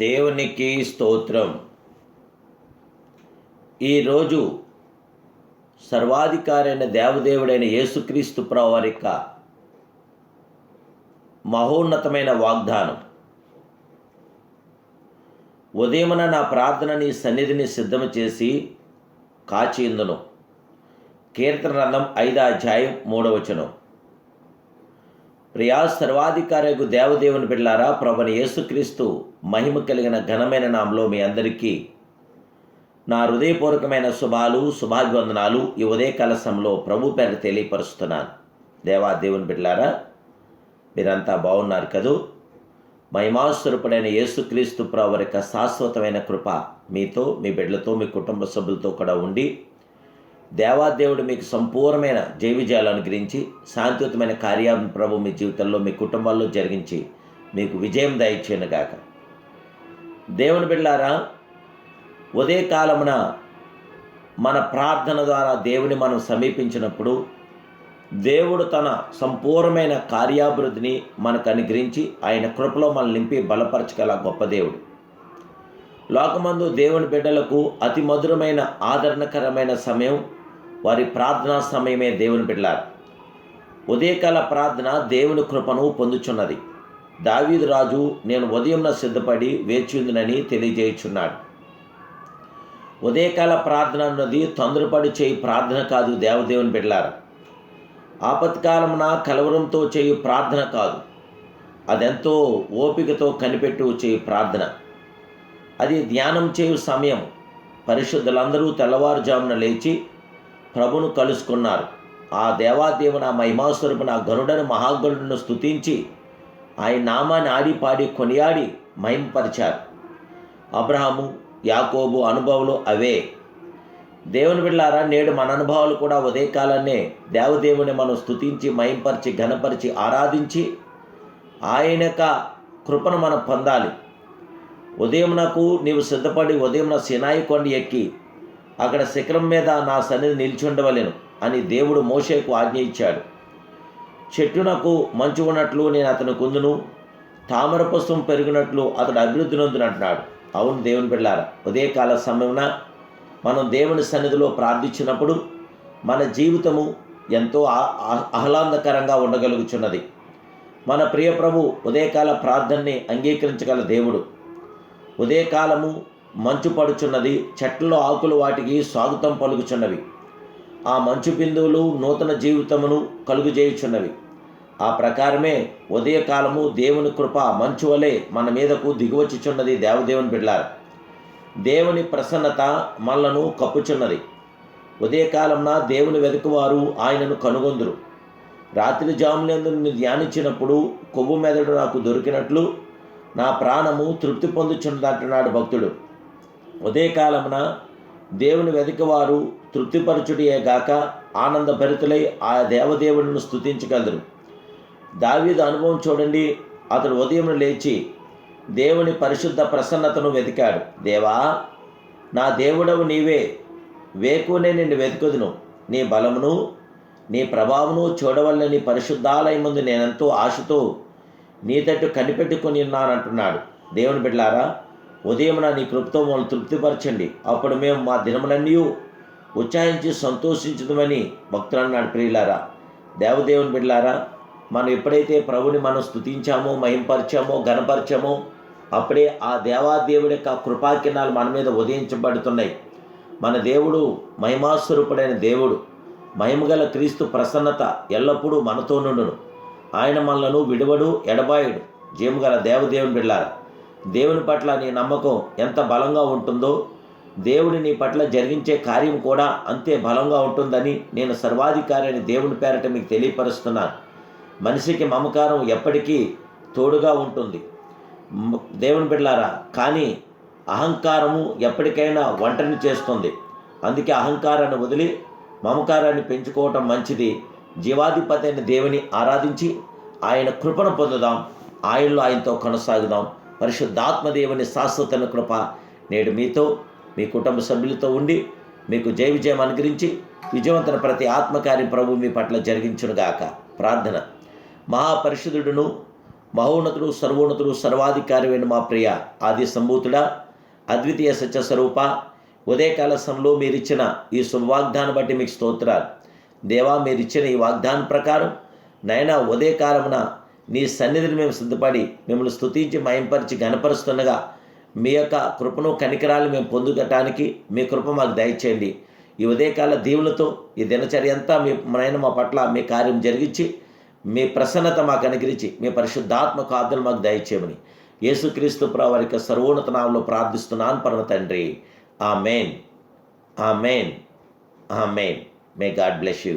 దేవునికి స్తోత్రం. ఈరోజు సర్వాధికారైన దేవదేవుడైన యేసుక్రీస్తు ప్రవారిక యొక్క మహోన్నతమైన వాగ్దానం. ఉదయమున నా ప్రార్థన నీ సన్నిధిని సిద్ధం చేసి కాచిందును కీర్తన రంధం ఐదో అధ్యాయం మూడవచనం ప్రియా సర్వాధికారకు దేవదేవుని బిడ్లారా ప్రభుని యేసుక్రీస్తు మహిమ కలిగిన ఘనమైన నామలో మీ అందరికీ నా హృదయపూర్వకమైన శుభాలు శుభాభివందనాలు ఈ ఉదయ కలసంలో ప్రభు పేరు తెలియపరుస్తున్నాను. దేవా దేవుని బిడ్లారా మీరంతా బాగున్నారు కదూ? మహిమాస్వరూపుడైన యేసుక్రీస్తు ప్రభు యొక్క శాశ్వతమైన కృప మీతో మీ బిడ్డలతో మీ కుటుంబ సభ్యులతో కూడా ఉండి దేవాదేవుడు మీకు సంపూర్ణమైన జయ విజయాలు అనుగ్రహించి శాంతియుతమైన కార్యాలను ప్రభు మీ జీవితంలో మీ కుటుంబాల్లో జరిగించి మీకు విజయం దయచేయను గాక. దేవుని బిడ్డారా ఉదయకాలమున మన ప్రార్థన ద్వారా దేవుని మనం సమీపించినప్పుడు దేవుడు తన సంపూర్ణమైన కార్యాభివృద్ధిని మనకు అనుగ్రహించి ఆయన కృపలో మనం నింపి బలపరచగల గొప్ప దేవుడు. లోకమందు దేవుని బిడ్డలకు అతి మధురమైన ఆదరణకరమైన సమయం వారి ప్రార్థనా సమయమే దేవుని బిడ్డలారు ఉదయకాల ప్రార్థన దేవుని కృపను పొందుచున్నది. దావీదు రాజు నేను ఉదయంన సిద్ధపడి వేచిందినని తెలియజేయుచున్నాడు. ఉదయకాల ప్రార్థన అన్నది తొందరపడి చేయి ప్రార్థన కాదు దేవదేవుని బిడ్డలారు. ఆపత్కాలమున కలవరంతో చేయు ప్రార్థన కాదు. అదెంతో ఓపికతో కనిపెట్టు చేయు ప్రార్థన. అది ధ్యానం చేయు సమయం పరిశుద్ధులందరూ తెల్లవారుజామున లేచి ప్రభును కలుసుకున్నారు. ఆ దేవాదేవున మహిమాస్వరూపున గరుడను మహాగరుడును స్తుతించి ఆయన నామాన్ని ఆడి పాడి కొనియాడి మహిమపరిచారు అబ్రహాము యాకోబు అనుభవాలు అవే. దేవుని బిళ్ళారా నేడు మన అనుభవాలు కూడా ఉదయకాలనే దేవదేవుని మనం స్తుతించి మహింపరిచి ఘనపరిచి ఆరాధించి ఆయన యొక్క కృపను మనం పొందాలి. ఉదయం నాకు నీవు సిద్ధపడి ఉదయం సినాయి కొండ ఎక్కి అక్కడ శిఖరం మీద నా సన్నిధి నిల్చుండవలేను అని దేవుడు మోషేకు ఆజ్ఞ ఇచ్చాడు. చెట్టునకు మంచు ఉన్నట్లు నేను అతను కుందును తామర పుష్పం పెరిగినట్లు అతడు అభివృద్ధి నొందునంటున్నాడు అవును దేవుని బిళ్ళారా ఉదయకాల సమయమున మనం దేవుని సన్నిధిలో ప్రార్థించినప్పుడు మన జీవితము ఎంతో ఆహ్లాదకరంగా ఉండగలుగుచున్నది. మన ప్రియ ప్రభు ఉదయకాల ప్రార్థనని అంగీకరించగల దేవుడు. ఉదయకాలము మంచు పడుచున్నది చెట్లలో ఆకులు వాటికి స్వాగతం పలుకుచున్నవి. ఆ మంచు బిందువులు నూతన జీవితమును కలుగుజేయుచున్నవి. ఆ ప్రకారమే ఉదయకాలము దేవుని కృప మంచు వలె మన మీదకు దిగువచ్చుచున్నది దేవదేవుని బిడ్లారు. దేవుని ప్రసన్నత మనలను కప్పుచున్నది. ఉదయకాలంన దేవుని వెతుకువారు ఆయనను కనుగొందురు. రాత్రి జాములందు నిన్ను ధ్యానించినప్పుడు కొవ్వు మెదడు నాకు దొరికినట్లు నా ప్రాణము తృప్తి పొందుచున్నదంటున్నాడు భక్తుడు. ఉదయకాలమున దేవుని వెతికవారు తృప్తిపరచుడియే గాక ఆనందభరితులై ఆ దేవదేవుడిని స్థుతించగలరు దావీదు అనుభవం చూడండి అతడు ఉదయం లేచి దేవుని పరిశుద్ధ ప్రసన్నతను వెతికాడు. దేవా నా దేవుడవు నీవే వేకునే నిన్ను వెతుకుదును. నీ బలమును నీ ప్రభావమును చూడవల్లని పరిశుద్ధాలయం ముందు నేనెంతో ఆశతో నీ తట్టు కనిపెట్టుకుని ఉన్నానంటున్నాడు. దేవుని బిడ్లారా ఉదయమున నీ కృప్తో మమ్మల్ని తృప్తిపరచండి. అప్పుడు మేము మా దినములన్నీ ఉత్సాహించి సంతోషించుదామని భక్తులు అన్నాడు ప్రియులారా. దేవదేవుని బిడ్లారా మనం ఎప్పుడైతే ప్రభుని మనం స్తుతించామో మహింపరిచామో ఘనపరిచామో అప్పుడే ఆ దేవాదేవుడి యొక్క కృపాకిరణాలు మన మీద ఉదయించబడుతున్నాయి. మన దేవుడు మహిమాస్వరూపుడైన దేవుడు మహిమగల క్రీస్తు ప్రసన్నత ఎల్లప్పుడూ మనతో నుండును. ఆయన మనలను విడువడు ఎడబాయుడు. జీవగల దేవదేవుని బిళ్ళారు దేవుని పట్ల నీ నమ్మకం ఎంత బలంగా ఉంటుందో దేవుడి నీ పట్ల జరిగించే కార్యం కూడా అంతే బలంగా ఉంటుందని నేను సర్వాధికారి అని దేవుని పేరట మీకు తెలియపరుస్తున్నాను. మనిషికి మమకారం ఎప్పటికీ తోడుగా ఉంటుంది. దేవుని బిడ్లారా కానీ అహంకారము ఎప్పటికైనా ఒంటరిని చేస్తుంది. అందుకే అహంకారాన్ని వదిలి మమకారాన్ని పెంచుకోవటం మంచిది. జీవాధిపతి అయిన దేవుని ఆరాధించి ఆయన కృపను పొందుదాం. ఆయనలో ఆయనతో కొనసాగుదాం. పరిశుద్ధాత్మదేవుని శాశ్వతన కృప నేడు మీతో మీ కుటుంబ సభ్యులతో ఉండి మీకు జయ విజయం అనుగ్రహించి విజయవంతుని ప్రతి ఆత్మకార్యం ప్రభు మీ పట్ల జరిగించునుగాక ప్రార్థన. మహాపరిశుద్ధుడును మహోన్నతుడు సర్వోన్నతుడు సర్వాధికారమైన మా ప్రియ ఆది సంభూతుడా అద్వితీయ సత్య స్వరూప ఉదయకాల సమయంలో మీరిచ్చిన ఈ శుభవాగ్దాన్ని బట్టి మీకు స్తోత్రాలు. దేవా మీరిచ్చిన ఈ వాగ్దానం ప్రకారం నైనా ఉదయకాలమున నీ సన్నిధిని మేము సిద్ధపడి మిమ్మల్ని స్తుతించి మయంపరిచి గనపరుస్తుండగా మీ యొక్క కృపను కనికరాలు మేము పొందుగటానికి మీ కృప మాకు దయచేయండి. ఈ ఉదయకాల దీవులతో ఈ దినచర్య అంతా మీ నాయన మా పట్ల మీ కార్యం జరిగించి మీ ప్రసన్నత మాకు అనుగ్రహించి మీ పరిశుద్ధాత్మ కాదులు మాకు దయచేయమని యేసుక్రీస్తు వారికి సర్వోన్నత నామంలో ప్రార్థిస్తున్నాను పరమ తండ్రి. ఆ మెయిన్ ఆ మెయిన్ ఆ మెయిన్ మే గాడ్ బ్లెస్ యూ